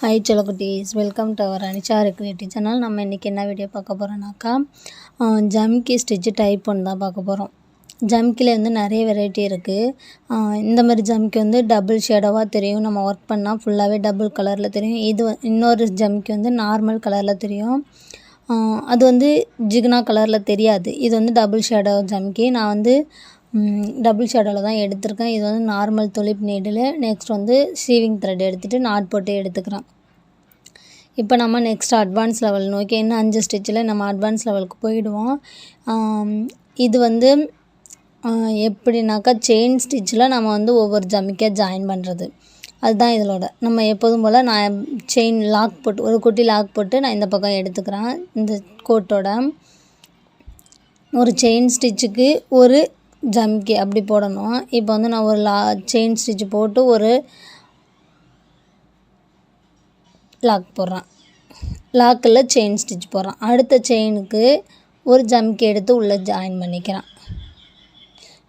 Hi செல்லக்குட்டீஸ் welcome to our Anicha recreative channel நம்ம இன்றைக்கி என்ன வீடியோ பார்க்க போகிறோன்னாக்கா ஜம்கி ஸ்டிச்சு டைப் ஒன்று தான் பார்க்க போகிறோம் ஜம்கியில் வந்து நிறைய வெரைட்டி இருக்குது இந்த மாதிரி ஜம்கி வந்து டபுள் ஷேடோவாக தெரியும். நம்ம ஒர்க் பண்ணால் ஃபுல்லாகவே டபுள் கலரில் தெரியும். இது இன்னொரு ஜம்கி வந்து நார்மல் கலரில் தெரியும். அது வந்து ஜிகுனா கலரில் தெரியாது. இது வந்து டபுள் ஷேடோ ஜம்கி நான் வந்து டபுள் ஷேடோவில் தான் எடுத்திருக்கேன். இது வந்து நார்மல் துளிப் நீடில் நெக்ஸ்ட் வந்து சீவிங் த்ரெட் எடுத்துகிட்டு நாட் போட்டு எடுத்துக்கிறேன். இப்போ நம்ம நெக்ஸ்ட் அட்வான்ஸ் லெவல் நோக்கி இன்னும் அஞ்சு ஸ்டிச்சில் நம்ம அட்வான்ஸ் லெவலுக்கு போயிடுவோம். இது வந்து எப்படின்னாக்கா செயின் ஸ்டிச்சில் நம்ம வந்து ஒவ்வொரு ஜமிக்காக ஜாயின் பண்ணுறது அதுதான் இதோட நம்ம எப்போதும் போல் நான் செயின் லாக் போட்டு ஒரு குட்டி லாக் போட்டு நான் இந்த பக்கம் எடுத்துக்கிறேன். இந்த கோட்டோட ஒரு செயின் ஸ்டிச்சுக்கு ஒரு ஜம்கி அப்படி போடணும். இப்போ வந்து நான் ஒரு லா செயின் ஸ்டிச் போட்டு ஒரு லாக் போடுறேன். லாக்கில் செயின் ஸ்டிச் போடுறேன். அடுத்த செயினுக்கு ஒரு ஜம்கி எடுத்து உள்ளே ஜாயின் பண்ணிக்கிறேன்.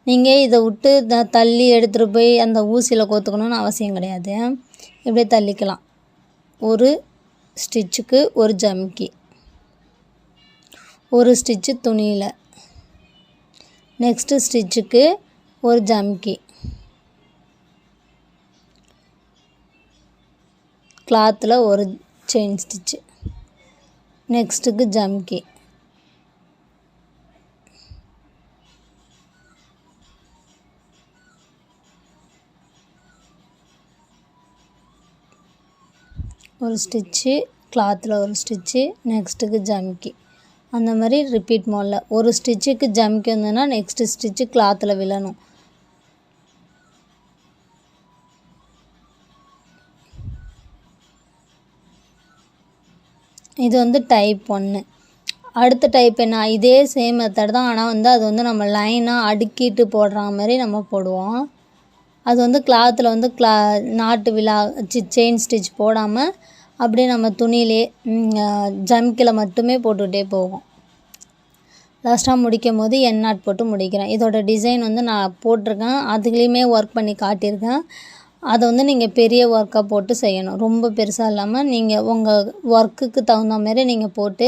நீங்கள் இதை விட்டு த- தள்ளி எடுத்துகிட்டு போய் அந்த ஊசியில் கோத்துக்கணும்னு அவசியம் கிடையாது. இப்படியே தள்ளிக்கலாம். ஒரு ஸ்டிச்சுக்கு ஒரு ஜம்கி. ஒரு ஸ்டிச்சு துணியில். நெக்ஸ்ட்டு ஸ்டிச்சுக்கு ஒரு ஜம்கி கிளாத்தில் ஒரு செயின் ஸ்டிச்சு. நெக்ஸ்ட்டுக்கு ஜம்கி ஒரு ஸ்டிச்சு கிளாத்தில் ஒரு ஸ்டிச்சு நெக்ஸ்ட்டுக்கு ஜம்கி அந்த மாதிரி ரிப்பீட் மாடலில் ஒரு ஸ்டிச்சுக்கு ஜம்கி வந்ததுன்னா நெக்ஸ்ட்டு ஸ்டிச்சு கிளாத்தில் விழணும். இது வந்து டைப் ஒன்று அடுத்த டைப் என்ன? இதே சேம் மெத்தட் தான். ஆனால் வந்து அது வந்து நம்ம லைனாக அடுக்கிட்டு போடுற மாதிரி நம்ம போடுவோம். அது வந்து கிளாத்தில் வந்து கிளா நாட்டு விழா செயின் ஸ்டிச் போடாமல் அப்படியே நம்ம துணியிலே ஜம்கில் மட்டுமே போட்டுக்கிட்டே போவோம். லாஸ்ட்டாக முடிக்கும் போது என் நாட் போட்டு முடிக்கிறேன். இதோட டிசைன் வந்து நான் போட்டிருக்கேன். அதுலேயுமே ஒர்க் பண்ணி காட்டியிருக்கேன். அதை வந்து நீங்கள் பெரிய ஒர்க்காக போட்டு செய்யணும். ரொம்ப பெருசாக இல்லாமல் நீங்கள் உங்கள் ஒர்க்குக்கு தகுந்த மாதிரி நீங்கள் போட்டு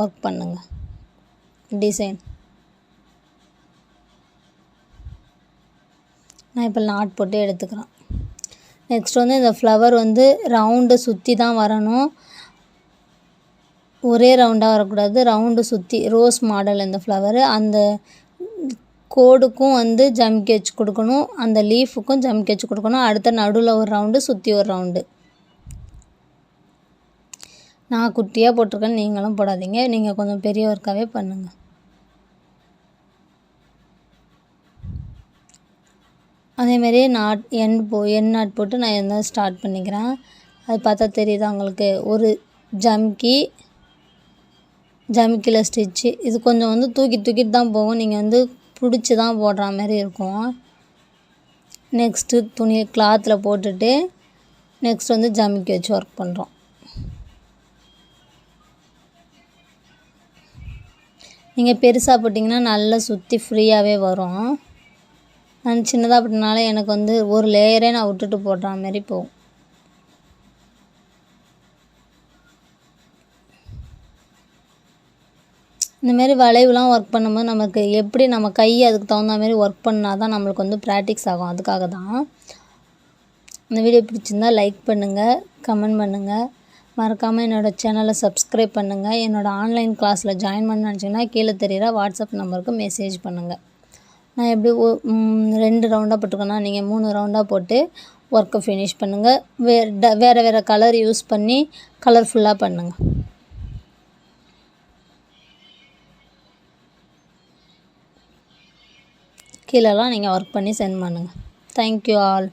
ஒர்க் பண்ணுங்கள் டிசைன் நான் இப்போ நாட் போட்டு எடுத்துக்கிறேன். நெக்ஸ்ட் வந்து இந்த ஃப்ளவர் வந்து ரவுண்டு சுற்றி தான் வரணும். ஒரே ரவுண்டாக வரக்கூடாது. ரவுண்டு சுற்றி ரோஸ் மாடல் இந்த ஃப்ளவரு அந்த கோடுக்கும் வந்து ஜம்கி வச்சு கொடுக்கணும். அந்த லீஃபுக்கும் ஜம்கி வச்சு கொடுக்கணும். அடுத்த நடுவில் ஒரு ரவுண்டு சுற்றி ஒரு ரவுண்டு நான் குட்டியாக போட்டிருக்கேன் நீங்களும் போடாதீங்க. நீங்கள் கொஞ்சம் பெரிய ஒர்க்காகவே பண்ணுங்கள் அதேமாரி நாட் எண் போ எண் நாட் போட்டு நான் என்ன ஸ்டார்ட் பண்ணிக்கிறேன்? அது பார்த்தா தெரியுதா உங்களுக்கு? ஒரு ஜம்கி ஜமிக்கில் ஸ்டிச்சு. இது கொஞ்சம் வந்து தூக்கி தூக்கிட்டு தான் போகும். நீங்கள் வந்து பிடிச்சி தான் போடுற மாதிரி இருக்கும். நெக்ஸ்ட்டு துணி கிளாத்தில் போட்டுட்டு நெக்ஸ்ட் வந்து ஜமிக்கி வச்சு ஒர்க் பண்ணுறோம் நீங்கள் பெருசாக போட்டிங்கன்னா நல்லா சுற்றி ஃப்ரீயாகவே வரும். நான் சின்னதாக போட்டனால எனக்கு வந்து ஒரு லேயரே நான் விட்டுட்டு போடுற மாதிரி போகும். இந்தமாரி வளைவுலாம் ஒர்க் பண்ணும்போது நமக்கு எப்படி நம்ம கை அதுக்கு தகுந்த மாதிரி ஒர்க் பண்ணால் தான் நம்மளுக்கு வந்து ப்ராக்டிஸ் ஆகும். அதுக்காக தான். இந்த வீடியோ பிடிச்சிருந்தா லைக் பண்ணுங்கள் கமெண்ட் பண்ணுங்கள் மறக்காமல் என்னோடய சேனலை சப்ஸ்கிரைப் பண்ணுங்கள் என்னோடய ஆன்லைன் கிளாஸில் ஜாயின் பண்ண நினச்சிங்கன்னா கீழே தெரியுற வாட்ஸ்அப் நம்பருக்கு மெசேஜ் பண்ணுங்கள் நான் எப்படி ரெண்டு ரவுண்டாக போட்டிருக்கேன்னா நீங்கள் மூணு ரவுண்டாக போட்டு ஒர்க்கை ஃபினிஷ் பண்ணுங்கள் வே ட வேறு வேறு கலர் யூஸ் பண்ணி கலர்ஃபுல்லாக பண்ணுங்கள் கீழெல்லாம் நீங்கள் ஒர்க் பண்ணி சென்ட் பண்ணுங்கள் தேங்க்யூ ஆல்